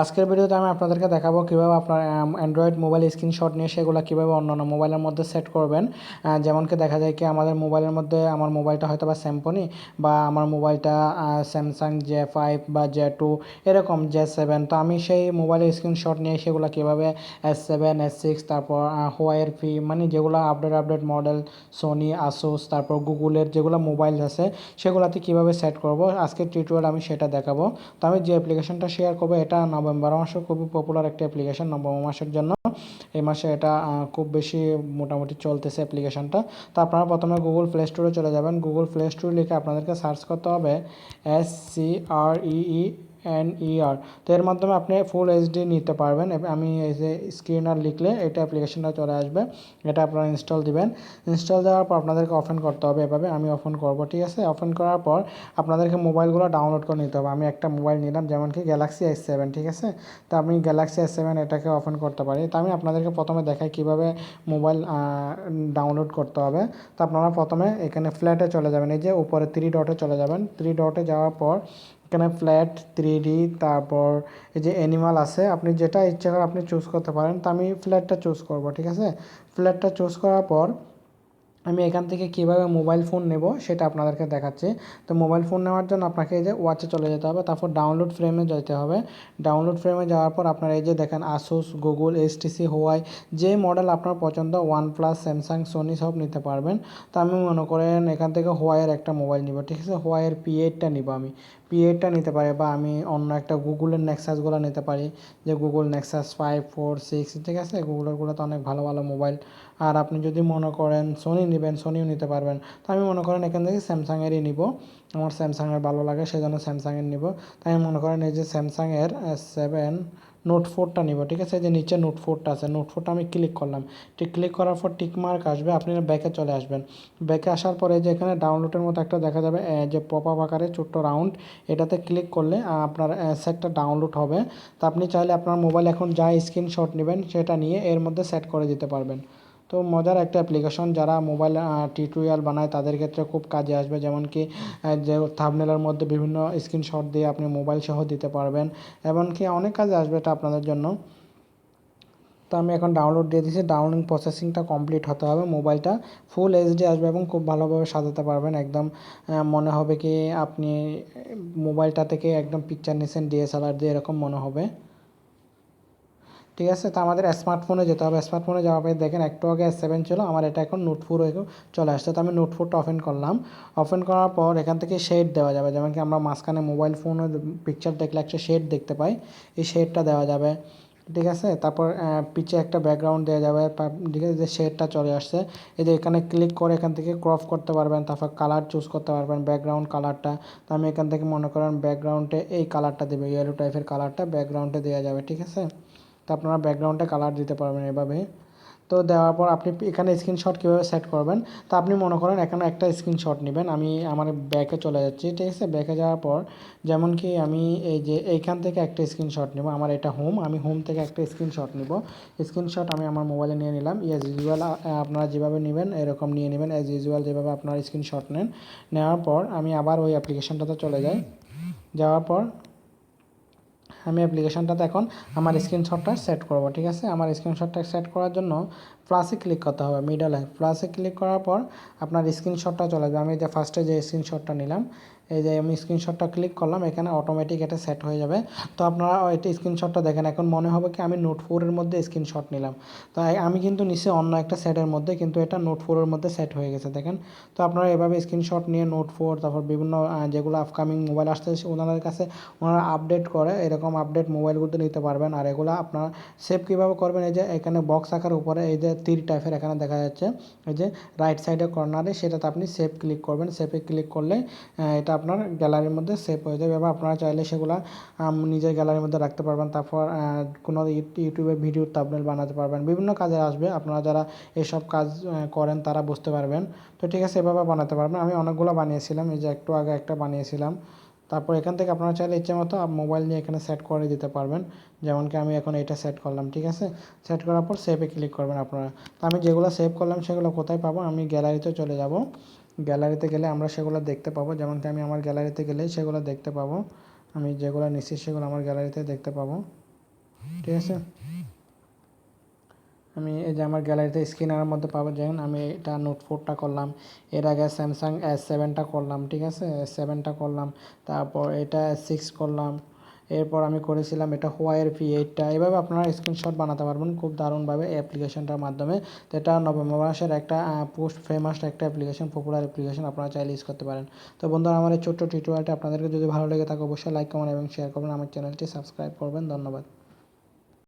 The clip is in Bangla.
আজকের ভিডিওতে আমি আপনাদেরকে দেখাবো কীভাবে আপনার অ্যান্ড্রয়েড মোবাইল স্ক্রিনশট নিয়ে সেগুলো কীভাবে অন্যান্য মোবাইলের মধ্যে সেট করবেন। আহ, যেমন কি দেখা যায় কি আমাদের মোবাইলের মধ্যে আমার মোবাইলটা হয়তো বা স্যামপনি বা আমার মোবাইলটা স্যামসাং জে ফাইভ বা জে টু এরকম জে সেভেন তো আমি সেই মোবাইলের স্ক্রিনশট নিয়ে সেগুলো কীভাবে এস সেভেন এস সিক্স তারপর হোয়াইয়ের ফি মানে যেগুলো update update model Sony Asus তারপর গুগলের যেগুলো মোবাইল আছে সেগুলোতে কীভাবে সেট করব আজকে টিউটোরিয়াল আমি সেটা দেখাবো। তো আমি যে অ্যাপ্লিকেশনটা শেয়ার করব এটা নভেম্বর মাসে খুবই পপুলার একটা অ্যাপ্লিকেশান নভেম্বর মাসের জন্য। এই মাসে এটা খুব বেশি মোটামুটি চলতেছে অ্যাপ্লিকেশানটা তো আপনারা প্রথমে গুগল প্লে স্টোরে চলে যাবেন। গুগল প্লে স্টোর লিখে আপনাদেরকে সার্চ করতে হবে S C R E E N E R এর মাধ্যমে আপনি ফুল এইচডি নিতে পারবেন। আমি এই যে স্ক্রিনার লিখলে এটা অ্যাপ্লিকেশনটা চলে আসবে। এটা আপনারা ইনস্টল দিবেন। ইনস্টল দেওয়ার পর আপনাদেরকে ওপেন করতে হবে এভাবে। আমি ওপেন করব, ঠিক আছে? ওপেন করার পর আপনাদেরকে মোবাইলগুলো ডাউনলোড করে নিতে হবে। আমি একটা মোবাইল নিলাম, যেমন কি গ্যালাক্সি এস সেভেন ঠিক আছে? তো আমি গ্যালাক্সি এস সেভেন এটাকে ওপেন করতে পারি। তো আমি আপনাদেরকে প্রথমে দেখাই কীভাবে মোবাইল ডাউনলোড করতে হবে। তো আপনারা প্রথমে এখানে ফ্ল্যাটে চলে যাবেন। এই যে উপরে থ্রি ডটে চলে যাবেন। থ্রি ডটে যাওয়ার পর এখানে ফ্ল্যাট থ্রি তারপর এই যে অ্যানিমাল আছে, আপনি যেটা ইচ্ছা করে আপনি চুজ করতে পারেন, তো আমি ফ্ল্যাটটা চুজ করব, ঠিক আছে? ফ্ল্যাটটা চুজ করার পর আমি এখান থেকে কীভাবে মোবাইল ফোন নেব সেটা আপনাদেরকে দেখাচ্ছি। তো মোবাইল ফোন নেওয়ার জন্য আপনাকে এই যে ওয়াচে চলে যেতে হবে, তারপর ডাউনলোড ফ্রেমে যেতে হবে। ডাউনলোড ফ্রেমে যাওয়ার পর আপনারা এই যে দেখেন আসুস গুগল এসটিসি হোয়াই যে মডেল আপনার পছন্দ ওয়ান প্লাস স্যামসাং সোনি সব নিতে পারবেন। তো আমি মনে করেন এখান থেকে হোয়াইয়ের একটা মোবাইল নিব, ঠিক আছে? হোয়াইয়ের পি এইটটা নিব আমি। পি এইটটা নিতে পারি বা আমি অন্য একটা গুগলের নেক্সাসগুলো নিতে পারি। যে Google Nexus five four six ঠিক আছে? গুগলেরগুলো তো অনেক ভালো ভালো মোবাইল আর আপনি যদি মনে করেন সোনি নেবেন সোনিও নিতে পারবেন। তো আমি মনে করেন এখান থেকে স্যামসাংয়েরই নিব। আমার স্যামসাংয়ের ভালো লাগে, সেজন্য স্যামসাংয়ের নিব। তাই আমি মনে করেন এই যে স্যামসাংয়ের সেভেন নোট ফোরটা নিব, ঠিক আছে? যে নিচে নোট ফোরটা আছে নোট ফোরটা আমি ক্লিক করলাম। ঠিক ক্লিক করার পর টিক মার্ক আসবে, আপনি ব্যাকে চলে আসবেন। ব্যাকে আসার পরে যে এখানে ডাউনলোডের মতো একটা দেখা যাবে যে পপ আপ আকারে ছোট্ট রাউন্ড এটাতে ক্লিক করলে আপনার সেটটা ডাউনলোড হবে। তা আপনি চাইলে আপনার মোবাইল এখন যা স্ক্রিনশট নেবেন, সেটা নিয়ে এর মধ্যে সেট করে দিতে পারবেন। তো মজার একটা অ্যাপ্লিকেশন যারা মোবাইল টিউটোরিয়াল বানায় তাদের ক্ষেত্রে খুব কাজে আসবে। যেমন কি যে থামনেলের মধ্যে বিভিন্ন স্ক্রিনশট দিয়ে আপনি মোবাইল সহ দিতে পারবেন। এমনকি অনেক কাজে আসবে এটা আপনাদের জন্য। তো আমি এখন ডাউনলোড দিয়ে দিয়েছি। ডাউনলোডিং প্রসেসিংটা কমপ্লিট হতে হবে। মোবাইলটা ফুল এইচডি আসবে এবং খুব ভালোভাবে সাজাতে পারবেন। একদম মনে হবে কি আপনি মোবাইলটা থেকে একদম পিকচার নিয়েছেন ডিএসএলআর দিয়ে, এরকম মনে হবে। ঠিক আছে? তো আমাদের স্মার্টফোনে যেতে হবে। স্মার্টফোনে যাওয়ার পরে দেখেন, একটু আগে এস সেভেন ছিল, আমার এটা এখন নোট ফোর চলে আসছে। তো আমি নোট ফোরটা ওপেন করলাম। ওপেন করার পর এখান থেকে শেড দেওয়া যাবে। যেমন কি আমরা মাঝখানে মোবাইল ফোনে পিকচার দেখলে একটা শেড দেখতে পাই। এই শেডটা দেওয়া যাবে। ঠিক আছে? তারপর পিছে একটা ব্যাকগ্রাউন্ড দেওয়া যাবে। ঠিক আছে? যে শেডটা চলে আসছে। এই যে এখানে ক্লিক করে এখান থেকে ক্রপ করতে পারবেন। তারপর কালার চুজ করতে পারবেন ব্যাকগ্রাউন্ড কালারটা তো আমি এখান থেকে মনে করেন ব্যাকগ্রাউন্ডে এই কালারটা দেবে। ইয়েলো টাইপের কালারটা ব্যাকগ্রাউন্ডে দেওয়া যাবে। ঠিক আছে? তো আপনারা ব্যাকগ্রাউন্ডে কালার দিতে পারবেন এভাবে। তো দেওয়ার পর আপনি এখানে স্ক্রিনশট কীভাবে সেট করবেন, তো আপনি মনে করেন এখানে একটা স্ক্রিনশট নেবেন। আমি আমার ব্যাকে চলে যাচ্ছি, ঠিক আছে? ব্যাকে যাওয়ার পর যেমন কি আমি এই যে এইখান থেকে একটা স্ক্রিনশট নেব, আমার এটা হোম আমি হোম থেকে একটা স্ক্রিনশট নেব। স্ক্রিনশট আমি আমার মোবাইলে নিয়ে নিলাম ইয়াজ ইউজুয়াল আপনারা যেভাবে নেবেন এরকম নিয়ে নেবেন অ্যাজ ইউজুয়াল যেভাবে আপনারা স্ক্রিনশট নেন। নেওয়ার পর আমি আবার ওই অ্যাপ্লিকেশনটাতে চলে যাই। যাওয়ার পর আমি অ্যাপ্লিকেশনটাতে এখন আমার স্ক্রিনশটটা সেট করব ঠিক আছে? আমার স্ক্রিনশটটা সেট করার জন্য প্লাসে ক্লিক করতে হবে মিডলে প্লাসে ক্লিক করার পর আপনার স্ক্রিনশটটা চলে যাবে আমি যে ফার্স্টে যে স্ক্রিনশটটা নিলাম এই যে আমি স্ক্রিনশটটা ক্লিক করলাম, এখানে অটোমেটিক এটা সেট হয়ে যাবে। তো আপনারা এটা স্ক্রিনশটটা দেখেন, এখন মনে হবে কি আমি নোট ফোরের মধ্যে স্ক্রিনশট নিলাম। তো আমি কিন্তু নিচে অন্য একটা সেটের মধ্যে, কিন্তু এটা নোট ফোরের মধ্যে সেট হয়ে গেছে, দেখেন। তো আপনারা এভাবে স্ক্রিনশট নিয়ে নোট ফোর তারপর বিভিন্ন যেগুলো আপকামিং মোবাইল আসতেছে ওনাদের কাছে ওনারা আপডেট করে, এরকম আপডেট মোবাইলগুলো নিতে পারবেন। আর এগুলো আপনারা সেভ কীভাবে করবেন, এই যে এখানে বক্স আকার উপরে, এই যে তীর টাইপের এখানে দেখা যাচ্ছে, এই যে রাইট সাইডে কর্নারে সেটাতে আপনি সেভ ক্লিক করবেন। সেভে ক্লিক করলে এটা আপনার গ্যালারির মধ্যে সেভ হয়ে যাবে এবং আপনারা চাইলে সেগুলো নিজের গ্যালারির মধ্যে রাখতে পারবেন। তারপর কোনো ইউট- ইউটিউবে ভিডিও তাবনেল বানাতে পারবেন। বিভিন্ন কাজে আসবে। আপনারা যারা এসব কাজ করেন তারা বুঝতে পারবেন। তো ঠিক আছে, এভাবে বানাতে পারবেন। আমি অনেকগুলো বানিয়েছিলাম। এই যে একটু আগে একটা বানিয়েছিলাম। তারপর এখান থেকে আপনারা চাইলে ইচ্ছে মতো মোবাইল নিয়ে এখানে সেট করে দিতে পারবেন। যেমন কি আমি এখন এটা সেট করলাম, ঠিক আছে? সেট করার পর সেভে ক্লিক করবেন আপনারা। তো আমি যেগুলো সেভ করলাম সেগুলো কোথায় পাবো? আমি গ্যালারিতে চলে যাব। গ্যালারিতে গেলে আমরা সেগুলো দেখতে পাবো। যেমন কি আমি আমার গ্যালারিতে গেলেই সেগুলো দেখতে পাবো। আমি যেগুলো নিচ্ছি সেগুলো আমার গ্যালারিতে দেখতে পাবো। ঠিক আছে? আমি এই যে আমার গ্যালারিতে স্ক্রিনারের মধ্যে পাবো। যেমন আমি এটা নোট ফোরটা করলাম। এর আগে স্যামসাং এস সেভেনটা করলাম। ঠিক আছে? এস সেভেনটা করলাম। তারপর এটা সিক্স করলাম। এরপর আমি করেছিলাম এটা হোয়াইয়ের ভি এইটটা এভাবে আপনারা স্ক্রিনশট বানাতে পারবেন, খুব দারুণভাবে অ্যাপ্লিকেশনটার মাধ্যমে। তো এটা নভেম্বর মাসের একটা পোস্ট ফেমাস একটা অ্যাপ্লিকেশন পপুলার অ্যাপ্লিকেশন আপনারা চাইলে ইউজ করতে পারেন। তো বন্ধুরা, আমার এই ছোট্ট টিউটোরিয়ালটা আপনাদেরকে যদি ভালো লেগে থাকে, অবশ্যই লাইক কমেন্ট এবং শেয়ার করবেন। আমার চ্যানেলটি সাবস্ক্রাইব করবেন। ধন্যবাদ।